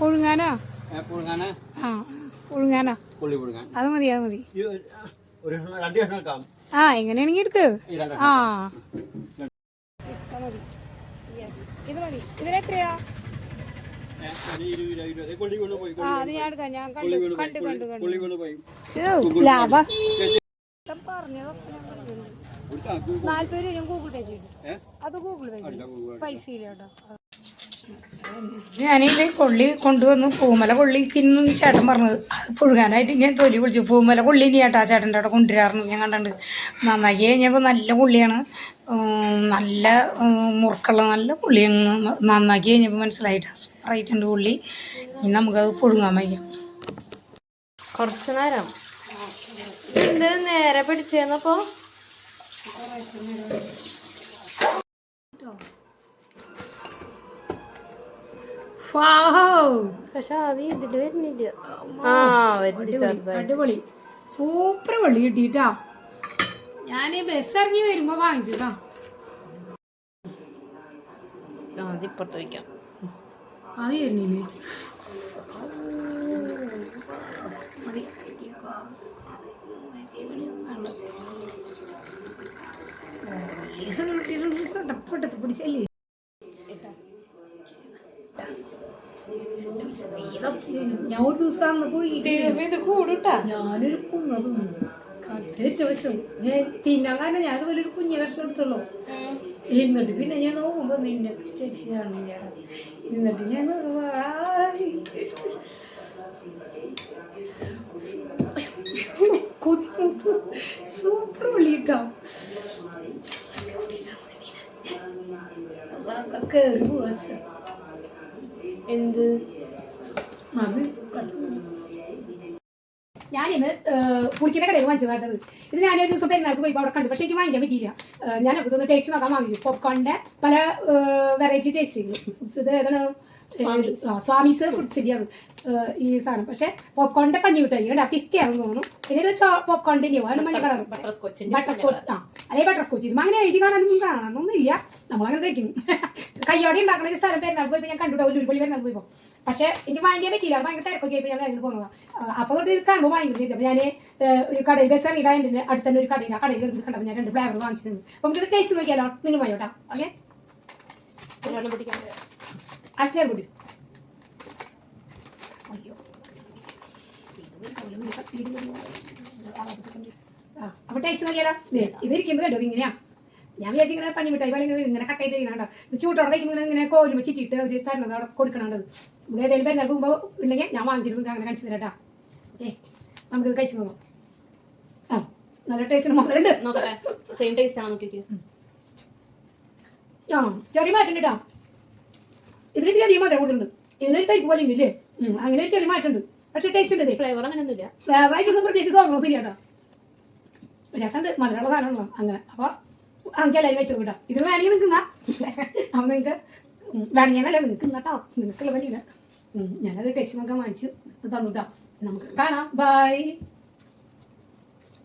പുഴുങ്ങാനോ? ആ പുഴുങ്ങാനോ? അത് മതി അത് മതി. ആ എങ്ങനെയാണെങ്കിൽ എടുക്ക്. ആ. ഇത് മതി. ഇതിനെത്രയാ നാല്പത് രൂപ ഞാൻ ഗൂഗിൾ പേ ചെയ്തു. അത് ഗൂഗിൾ പേ ചെയ്തു. പൈസ ഇല്ല കേട്ടോ. ഞാനിത് കൊള്ളി കൊണ്ടുവന്നു. പൂമല കൊള്ളിക്കുന്നു ചേട്ടൻ പറഞ്ഞത്. അത് പുഴുകാനായിട്ട് ഞാൻ തൊലി വിളിച്ചു പൂമല കൊള്ളി ഇനി ചേട്ടാ ചേട്ടന്റെ അവിടെ കൊണ്ടുവരാറുണ്ട് ഞാൻ കണ്ടിട്ടുണ്ട്. നന്നാക്കി കഴിഞ്ഞപ്പോൾ നല്ല പുള്ളിയാണ് നല്ല മുറുക്കുള്ള നല്ല പുള്ളിയാണ് നന്നാക്കി കഴിഞ്ഞപ്പോൾ മനസ്സിലായിട്ട് സൂപ്പറായിട്ടുണ്ട് പുള്ളി ഇനി നമുക്കത് പുഴുങ്ങാൻ വയ്ക്കാം. കുറച്ച് നേരം. നേരെ പിടിച്ചേന്നപ്പോ? പക്ഷെ ആവി വരുന്നില്ല. ആ അടിപൊളി സൂപ്പർ വെള്ളി കിട്ടിട്ടാ ഞാൻ ബസ് ഇറങ്ങി വരുമ്പോ വാങ്ങിച്ചതാ. വയ്ക്കാം ആവി വരുന്നില്ലേ? പിടിച്ചല്ലേ? ഞാൻ ഒരു ദിവസം ഞാനൊരു കുന്ന തിന്നു കത്തേറ്റ വശം ഞാൻ തിന്നാൻ കാരണം ഞാൻ അതുപോലെ ഒരു കുഞ്ഞു കഷ്ണം എടുത്തുള്ളൂ എന്നിട്ട് പിന്നെ ഞാൻ നോക്കുമ്പോ നിന്റെ ചെറിയാണ് എന്നിട്ട് ഞാൻ. കൊതിമുത്ത് സൂപ്പർ വിളിയിട്ടോ കയറി വശം എന്ത്? അത് ഞാനിന്ന് പുളിക്കിന്റെ കടയിൽ വാങ്ങിച്ചു കേട്ടത്. ഇത് ഞാൻ ഒരു ദിവസം പെരുന്നാൾക്ക് പോയി അവിടെ കണ്ടു. പക്ഷേ എനിക്ക് വാങ്ങിക്കാൻ പറ്റിയില്ല. ഞാൻ ഇതൊന്ന് ടേസ്റ്റ് നോക്കാൻ വാങ്ങിച്ചു. പോപ്കോണിന്റെ പല വെറൈറ്റി ടേസ്റ്റുകൾ ഫുഡ്സ് ഇത് ഏതാണ്? സ്വാമീസ് അത്. ഏഹ് ഈ സാധനം. പക്ഷെ പോപ്കോണിന്റെ പഞ്ഞി വിട്ടു ഇവിടെ പിസ്തയാണെന്ന് തോന്നുന്നു പിന്നെ ഇത് പോപ്കോണിന്റെ അതിന് മഞ്ഞ colour butterscotch butterscotch ആ അതേ ബട്ടർ സ്കോച്ച് ഇത് അങ്ങനെ എഴുതി കാണാനൊന്നും കാണാനൊന്നും ഇല്ല. നമ്മളങ്ങനെ തയ്ക്കും കയ്യോടെ ഉണ്ടാക്കുന്ന ഒരു സ്ഥലം പെരുന്നാൾ പോയി ഞാൻ കണ്ടുപോയി ഉരുപൊളി പെരുന്നാൾ പോയി പക്ഷേ എനിക്ക് വാങ്ങിക്കാൻ പറ്റിയില്ല. ഭയങ്കര തിരക്കൊക്കെ ആയി ഞാൻ ബാങ്കിൽ പോകുന്നത് അപ്പോൾ ഇത് കാണുമ്പോൾ ഭയങ്കര ചോദിച്ചപ്പോൾ ഞാൻ ഒരു കടയിൽ ബസ് അതിന്റെ അടുത്ത് തന്നെ ഒരു കടയിൽ ആ കടയിൽ കണ്ടപ്പോൾ ഞാൻ രണ്ട് ഫ്ലേവർ വാങ്ങിച്ചിട്ടുണ്ട് അപ്പൊ നമുക്ക് ഇത് ടേസ്റ്റ് നോക്കിയാലോ നിങ്ങൾ പോയോട്ടാ ഓക്കെ? അച്ഛനെ കൂടി. അയ്യോ. ആ അപ്പോൾ ടേസ്റ്റ് നോക്കിയാലോ? ദേ, ഇത്. ഇരിക്കുന്നത് കേട്ടോ ഇങ്ങനെയാ. ഞാൻ വിചാരിച്ചു ഇങ്ങനെ പഞ്ഞി മിഠായി പോലെ ഇങ്ങനെ ഇങ്ങനെ കട്ടായിട്ട് ഇരിക്കണ ചൂട്ടോടെ ഇങ്ങനെ ഇങ്ങനെ കോലും ചിറ്റിയിട്ട് ഒരു തരണത് അവിടെ കൊടുക്കണത് നമുക്ക് ഏതെങ്കിലും പോകുമ്പോൾ ഉണ്ടെങ്കിൽ ഞാൻ വാങ്ങിച്ചിരുന്നു അങ്ങനെ കാണിച്ചു തരാം ഏ നമുക്കിത് കഴിച്ചു നോക്കാം. ആ നല്ല ടേസ്റ്റിന് മുതലുണ്ട് സെയിം ടേസ്റ്റ് ആണ് നോക്കി ആ ചെറിയ മാറ്റുണ്ട് കേട്ടോ ഇതിന് ഇത്തിരി അധികം മധുരം കൂടുതലുണ്ട്. ഇതിന് തൈക്ക് പോലെ ഇല്ലേ അങ്ങനെ ഒരു ചെറിയ മാറ്റമുണ്ട്. പക്ഷെ ടേസ്റ്റ് ഉണ്ട് ഫ്ലേവർ അങ്ങനെയൊന്നുമില്ല. ഫ്ലേവറായിട്ടൊന്നും പ്രത്യേകിച്ച് തോന്നുന്നു കേട്ടോ. രസമുണ്ട്. മധുരമുള്ള സാധനമാണല്ലോ. അങ്ങനെ. അപ്പോൾ അങ്ങനെ ലൈവ് വെച്ചു കേട്ടോ. ഇത് വേണമെങ്കിൽ നിൽക്കുന്ന അപ്പം നിങ്ങൾക്ക് വേണമെങ്കിൽ നല്ല നിങ്ങൾക്ക് കേട്ടോ. നിങ്ങൾക്കുള്ള പണിയാണ്. ഞാനത് ടേസ്റ്റ് നോക്കാൻ വാങ്ങിച്ചു. തന്നു കേട്ടോ. നമുക്ക് കാണാം. ബൈ